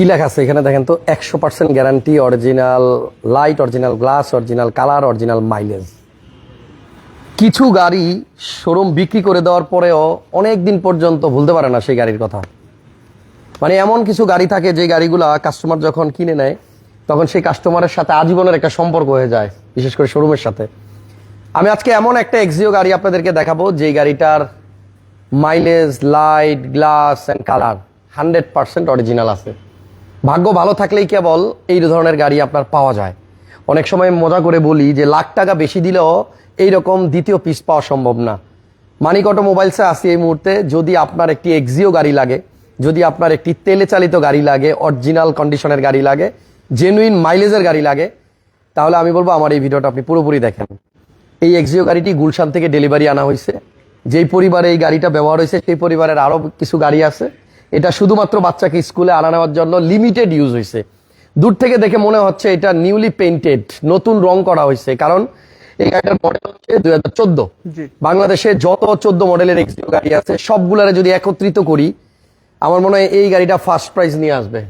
কি লেখা আছে? এখানে দেখেন তো, একশো percent guarantee original light original glass original colour original mileage কিছু গাড়ি শোরুম বিক্রি করে দেওয়ার পরেও অনেক দিন পর্যন্ত ভুলতে পারে না সেই গাড়ির কথা। মানে এমন কিছু গাড়ি থাকে, যে গাড়িগুলা কাস্টমার যখন কিনে নেয়, তখন সেই কাস্টমারের সাথে আজীবনের একটা সম্পর্ক হয়ে যায়, বিশেষ করে শোরুমের সাথে। আমি আজকে এমন একটা এক্সিও গাড়ি আপনাদেরকে দেখাবো যে গাড়িটার mileage light glass and colour hundred percent original আছে। ভাগ্য ভালো থাকলেই কেবল এই ধরনের গাড়ি আপনার পাওয়া যায়। অনেক সময় মজা করে বলি যে, লাখ টাকা বেশি দিলেও এইরকম দ্বিতীয় পিস পাওয়া সম্ভব না। মানিক অটো মোবাইলসে আসি এই মুহূর্তে, যদি আপনার একটি এক্সিও গাড়ি লাগে, যদি আপনার একটি তেলে চালিত গাড়ি লাগে অরিজিনাল কন্ডিশনের গাড়ি লাগে জেনুইন মাইলেজের গাড়ি লাগে, তাহলে আমি বলব আমার এই ভিডিওটা আপনি পুরোপুরি দেখেন। এই এক্সিও গাড়িটি গুলশান থেকে ডেলিভারি আনা হয়েছে। যেই পরিবারে এই গাড়িটা ব্যবহার হয়েছে, সেই পরিবারের আরও কিছু গাড়ি আছে। এটা শুধুমাত্র বাচ্চাকে স্কুলে আনা নেওয়ার জন্য লিমিটেড ইউজ হয়েছে দূর থেকে দেখে মনে হচ্ছে এটা নিউলি পেইন্টেড নতুন রং করা হয়েছে কারণ এই গাড়িটার মডেল হচ্ছে দুই হাজার চোদ্দ। বাংলাদেশে যত চোদ্দ মডেলের এক্সিও গাড়ি আছে সবগুলারে যদি একত্রিত করি আমার মনে হয় এই গাড়িটা ফার্স্ট প্রাইজ নিয়ে আসবে।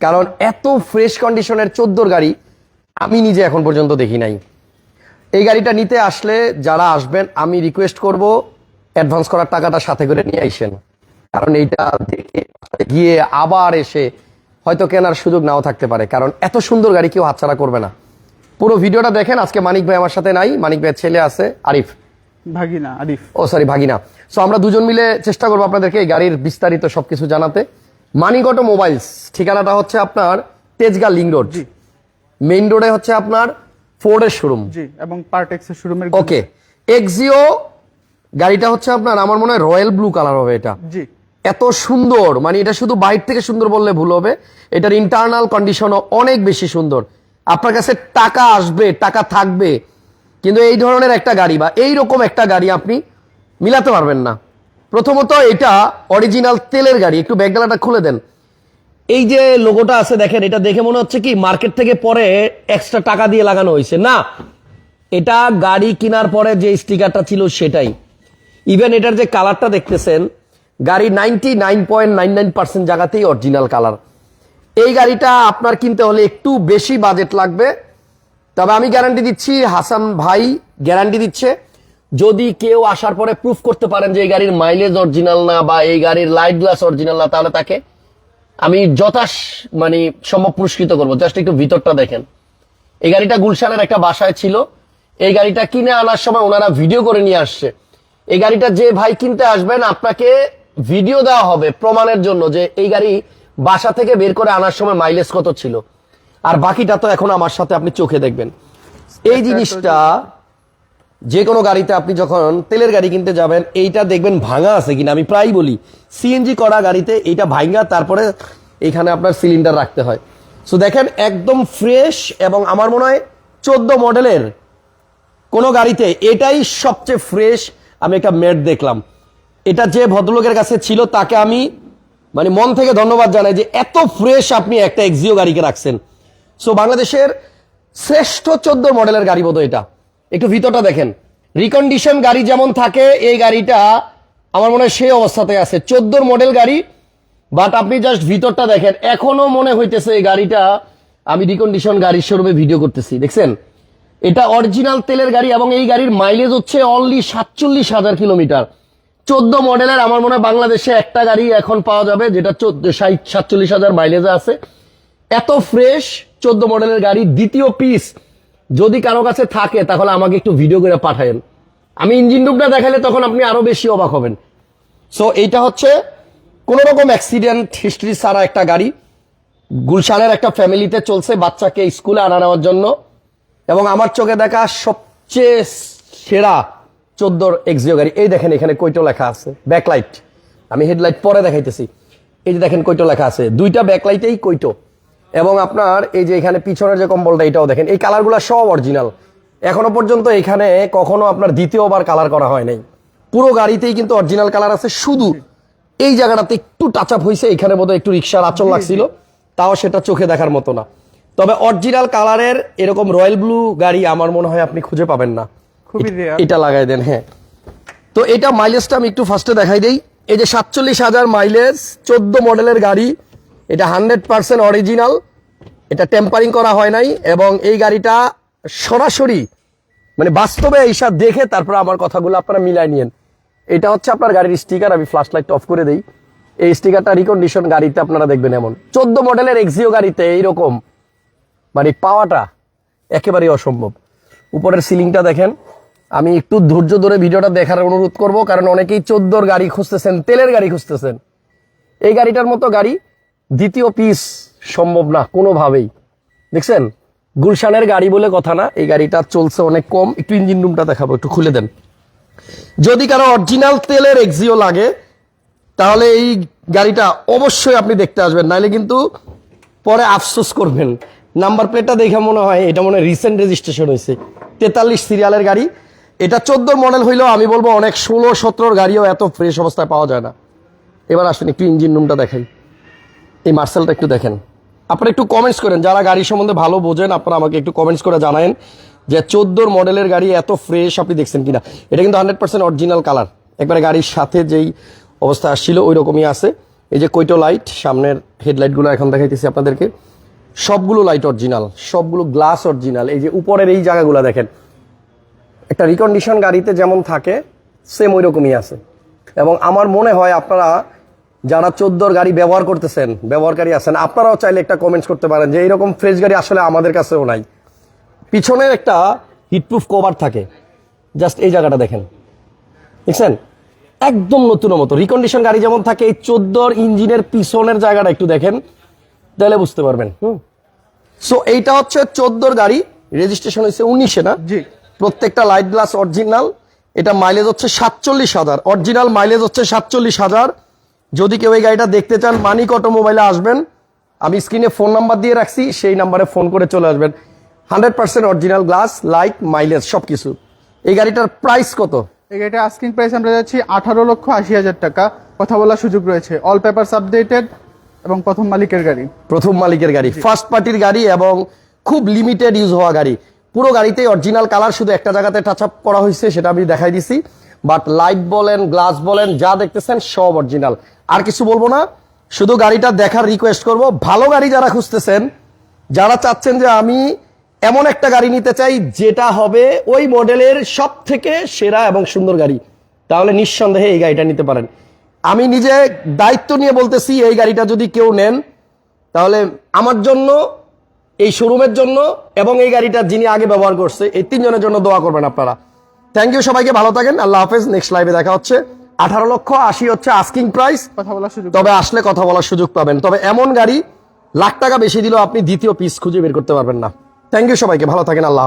কারণ এত ফ্রেশ কন্ডিশনের চোদ্দোর গাড়ি আমি নিজে এখন পর্যন্ত দেখি নাই। এই গাড়িটা নিতে আসলে যারা আসবেন আমি রিকোয়েস্ট করব অ্যাডভান্স করার টাকাটা সাথে করে নিয়ে আইসেন কারণ এইটা দেখে গিয়ে আবার এসে হয়তো কেনার সুযোগ নাও থাকতে পারে। কারণ এত সুন্দর গাড়ি কেউ হাতছাড়া করবে না। পুরো ভিডিওটা দেখেন আজকে মানিক ভাই আমার সাথে নাই মানিক ভাইয়ের ছেলে আছে আরিফ। ভাগিনা আরিফ। ও সরি ভাগিনা। সো আমরা দুজন মিলে চেষ্টা করব আপনাদেরকে এই গাড়ির বিস্তারিত সবকিছু জানাতে। মানিকটো মোবাইলস ঠিকানাটা হচ্ছে আপনার তেজগা লিং রোড। মেইন রোডে হচ্ছে আপনার ফোর্ডের শোরুম। জি এবং পার্টেক্সের শোরুমের ওকে এক্সিও গাড়িটা হচ্ছে আপনার আমার মনে হয় রয়্যাল ব্লু কালার হবে এটা। জি। এত সুন্দর মানে এটা শুধু বাইর থেকে সুন্দর বললে ভুল হবে, এটার ইন্টারনাল কন্ডিশনও অনেক বেশি সুন্দর। আপনার কাছে টাকা আসবে, টাকা থাকবে, কিন্তু এই ধরনের একটা গাড়ি বা এই রকম একটা গাড়ি আপনি মিলাতে পারবেন না। প্রথমত এটা অরিজিনাল তেলের গাড়ি, একটু ব্যাগডালাটা খুলে দেন। এই যে লোগোটা আছে দেখেন, এটা দেখে মনে হচ্ছে কি মার্কেট থেকে পরে এক্সট্রা টাকা দিয়ে লাগানো হয়েছে। না, এটা গাড়ি কেনার পরে যে স্টিকারটা ছিল সেটাই। ইভেন এটার যে কালারটা দেখতেছেন গাড়ি ninety nine point nine nine percent জায়গাতেই অরিজিনাল কালার এই গাড়িটা আপনার কিনতে হলে একটু বেশি বাজেট লাগবে। তবে আমি গ্যারান্টি দিচ্ছি, হাসান ভাই গ্যারান্টি দিচ্ছে, যদি কেউ আসার পরে প্রুফ করতে পারেন যে এই গাড়ির মাইলেজ অরিজিনাল না বা এই গাড়ির লাইট গ্লাস অরিজিনাল না, তাহলে তাকে আমি যথাস মানে সম্ভব পুরস্কৃত করব। জাস্ট একটু ভিতরটা দেখেন। এই গাড়িটা গুলশানের একটা বাসায় ছিল। এই গাড়িটা কিনে আনার সময় ওনারা ভিডিও করে নিয়ে আসছে। এই গাড়িটা যে ভাই কিনতে আসবেন, আপনাকে ভিডিও দেওয়া হবে প্রমাণের জন্য যে এই গাড়ি বাসা থেকে বের করে আনার সময় মাইলেজ কত ছিল। আর বাকিটা তো এখন আমার সাথে আপনি চোখে দেখবেন। এই জিনিসটা যে কোনো গাড়িতে আপনি যখন তেলের গাড়ি কিনতে যাবেন এইটা দেখবেন ভাঙা আছে কিনা আমি প্রায় বলি সিএনজি করা গাড়িতে এইটা ভাঙা তারপরে এখানে আপনার সিলিন্ডার রাখতে হয়। সো দেখেন একদম ফ্রেশ এবং আমার মনে হয় চোদ্দ মডেলের কোনো গাড়িতে এটাই সবচেয়ে ফ্রেশ আমি একটা মেট দেখলাম। এটা যে ভদ্রলোকের কাছে ছিল, তাকে আমি মানে মন থেকে ধন্যবাদ জানাই যে এত ফ্রেশ আপনি একটা এক্সিও গাড়িকে রাখছেন। সো বাংলাদেশের শ্রেষ্ঠ চোদ্দ মডেলের গাড়ি বোধ এটা। একটু ভিতরটা দেখেন। রিকন্ডিশন গাড়ি যেমন থাকে, এই গাড়িটা আমার মনে হয় সেই অবস্থাতে আছে। চোদ্দোর মডেল গাড়ি বাট আপনি জাস্ট ভিতরটা দেখেন। এখনও মনে হইতেছে এই গাড়িটা আমি রিকন্ডিশন গাড়ির শোরুমে ভিডিও করতেছি, দেখছেন? এটা অরিজিনাল তেলের গাড়ি এবং এই গাড়ির মাইলেজ হচ্ছে অনলি সাতচল্লিশ হাজার কিলোমিটার চোদ্দ মডেলের আমার মনে হয় বাংলাদেশে একটা গাড়ি এখন পাওয়া যাবে, যেটা চোদ্দ সাতচল্লিশ হাজার মাইলেজে আছে। এত ফ্রেশ চোদ্দ মডেলের গাড়ি, দ্বিতীয় পিস যদি কারও কাছে থাকে, তাহলে আমাকে একটু ভিডিও করে পাঠায়েন। আমি ইঞ্জিন রুমটা দেখালে তখন আপনি আরও বেশি অবাক হবেন। সো এইটা হচ্ছে কোন রকম অ্যাক্সিডেন্ট হিস্ট্রি ছাড়া একটা গাড়ি। গুলশানের একটা ফ্যামিলিতে চলছে, বাচ্চাকে স্কুলে আনা নেওয়ার জন্য। এবং আমার চোখে দেখা সবচেয়ে সেরা চোদ্দোর এক্সিও গাড়ি। এই দেখেন এখানে কৈটো লেখা আছে? ব্যাকলাইট আমি হেডলাইট পরে দেখাইতেছি। এই যে দেখেন কৈটো লেখা আছে? দুইটা ব্যাকলাইটেই কৈটো এবং আপনার এই যে এখানে পিছনের যে কম্বলটা এটাও দেখেন। এই কালারগুলো সব অরিজিনাল এখনও পর্যন্ত এখানে কখনো আপনার দ্বিতীয়বার কালার করা হয় নাই। পুরো গাড়িতেই কিন্তু অরিজিনাল কালার আছে। শুধু এই জায়গাটাতে একটু টাচ আপ হয়েছে এখানে বোধহয় একটু রিক্সার আচল লাগছিল। তাও সেটা চোখে দেখার মতো না। তবে অরিজিনাল কালারের এরকম রয়্যাল ব্লু গাড়ি আমার মনে হয় আপনি খুঁজে পাবেন না। খুবই এটা লাগাই দেন হ্যাঁ। তো এটা মাইলেজটা আমি একটু ফার্স্টে দেখাই দেই। এই যে সাতচল্লিশ হাজার মাইলেজ চোদ্দ মডেলের গাড়ি এটা হান্ড্রেড পার্সেন্ট অরিজিনাল এটা টেম্পারিং করা হয় নাই এবং এই গাড়িটা সরাসরি মানে বাস্তবে এইসব দেখে তারপর আমার কথাগুলো আপনারা মিলাই নিয়েন। এটা হচ্ছে আপনার গাড়ির স্টিকার আমি ফ্ল্যাশ লাইট অফ করে দেই। এই স্টিকারটা রিকন্ডিশন গাড়িতে আপনারা দেখবেন এমন। চোদ্দ মডেলের এক্সিও গাড়িতে এইরকম মানে পাওয়াটা একেবারেই অসম্ভব। উপরের সিলিংটা দেখেন আমি একটু ধৈর্য ধরে ভিডিওটা দেখার অনুরোধ করব, কারণ অনেকেই চোদ্দোর গাড়ি খুঁজতেছেন, তেলের গাড়ি খুঁজতেছেন। এই গাড়িটার মতো গাড়ি দ্বিতীয় পিস সম্ভব না, কোনোভাবেই। দেখছেন? গুলশানের গাড়ি বলে কথা না, এই গাড়িটা চলছে অনেক কম। একটু ইঞ্জিন রুমটা দেখাবো, একটু খুলে দেন। যদি কারও অরিজিনাল তেলের এক্সিও লাগে, তাহলে এই গাড়িটা অবশ্যই আপনি দেখতে আসবেন নাহলে কিন্তু পরে আফসোস করবেন। নাম্বার প্লেটটা দেখে মনে হয়, এটা মনে হয় রিসেন্ট রেজিস্ট্রেশন হয়েছে। তেতাল্লিশ সিরিয়ালের গাড়ি। এটা চোদ্দোর মডেল হইলেও আমি বলব অনেক ষোলো, সতেরোর গাড়িও এত ফ্রেশ অবস্থায় পাওয়া যায় না। এবার আসেন একটু ইঞ্জিন রুমটা দেখাই। এই মার্সেলটা একটু দেখেন। আপনারা একটু কমেন্টস করেন, যারা গাড়ি সম্বন্ধে ভালো বোঝেন, আপনারা আমাকে একটু কমেন্টস করে জানায়েন যে চোদ্দোর মডেলের গাড়ি এত ফ্রেশ আপনি দেখছেন কিনা। এটা কিন্তু হান্ড্রেড পার্সেন্ট অরিজিনাল কালার একবারে গাড়ির সাথে যেই অবস্থা আসছিল ওই রকমই আছে। এই যে কৈটো লাইট সামনের হেডলাইটগুলো এখন দেখাইতেছি আপনাদেরকে। সবগুলো লাইট অরিজিনাল সবগুলো গ্লাস অরিজিনাল এই যে উপরের এই জায়গাগুলো দেখেন। একটা রিকন্ডিশন গাড়িতে যেমন থাকে সেম ওই রকমই আছে। এবং আমার মনে হয় আপনারা যারা চোদ্দোর গাড়ি ব্যবহার করতেছেন, ব্যবহারকারী আছেন, আপনারাও চাইলে একটা কমেন্টস করতে পারেন যে এইরকম ফ্রেশ গাড়ি আসলে আমাদের কাছেও নাই। পিছনের একটা হিটপ্রুফ কভার থাকে। জাস্ট এই জায়গাটা দেখেন। দেখছেন? একদম নতুন মতো। রিকন্ডিশন গাড়ি যেমন থাকে, এই চোদ্দোর ইঞ্জিনের পিছনের জায়গাটা একটু দেখেন, তাহলে বুঝতে পারবেন। হুম। সো এইটা হচ্ছে চোদ্দোর গাড়ি রেজিস্ট্রেশন হয়েছে উনিশে, না? জি। প্রত্যেকটা লাইট গ্লাস অরিজিনাল এটা মাইলেজ হচ্ছে সাতচল্লিশ হাজার। অরিজিনাল মাইলেজ হচ্ছে সাতচল্লিশ হাজার। যদি কেউ এই গাড়িটা দেখতে চান মানিক অটোমোবাইলে আসবেন। আমি স্ক্রিনে ফোন নাম্বার দিয়ে রাখছি সেই নাম্বারে ফোন করে চলে আসবেন। Hundred percent original glass light mileage সব কিছু এই গাড়িটার প্রাইস কত? এই গাড়িটা আস্কিং প্রাইস আমরা যাচ্ছি আঠারো লক্ষ আশি হাজার টাকা। কথা বলার সুযোগ রয়েছে। অল পেপারস আপডেটেড এবং প্রথম মালিকের গাড়ি। প্রথম মালিকের গাড়ি ফার্স্ট পার্টির গাড়ি এবং খুব লিমিটেড ইউজ হওয়া গাড়ি। পুরো গাড়িতে অরিজিনাল কালার শুধু একটা জায়গাতে টাচ আপ করা হয়েছে, সেটা আমি দেখাই দিছি। বাট লাইট বলেন গ্লাস বলেন, যা দেখতেছেন সব অরিজিনাল আর কিছু বলব না, শুধু গাড়িটা দেখার রিকোয়েস্ট করব। ভালো গাড়ি যারা খুঁজতেছেন, যারা চাচ্ছেন যে আমি এমন একটা গাড়ি নিতে চাই, যেটা হবে ওই মডেলের সব থেকে সেরা এবং সুন্দর গাড়ি, তাহলে নিঃসন্দেহে এই গাড়িটা নিতে পারেন। আমি নিজে দায়িত্ব নিয়ে বলতেছি, এই গাড়িটা যদি কেউ নেন, তাহলে আমার জন্য এই শোরুমের জন্য এবং এই গাড়িটা যিনি আগে ব্যবহার করছে এই তিনজনের জন্য দোয়া করবেন আপনারা। থ্যাংক ইউ সবাইকে ভালো থাকেন আল্লাহ হাফেজ নেক্সট লাইভে দেখা হচ্ছে। আঠারো লক্ষ আশি হচ্ছে আস্কিং প্রাইস কথা বলার সুযোগ। তবে আসলে কথা বলার সুযোগ পাবেন। তবে এমন গাড়ি লাখ টাকা বেশি দিলেও আপনি দ্বিতীয় পিস খুঁজে বের করতে পারবেন না। থ্যাংক ইউ সবাইকে ভালো থাকেন আল্লাহ হাফেজ।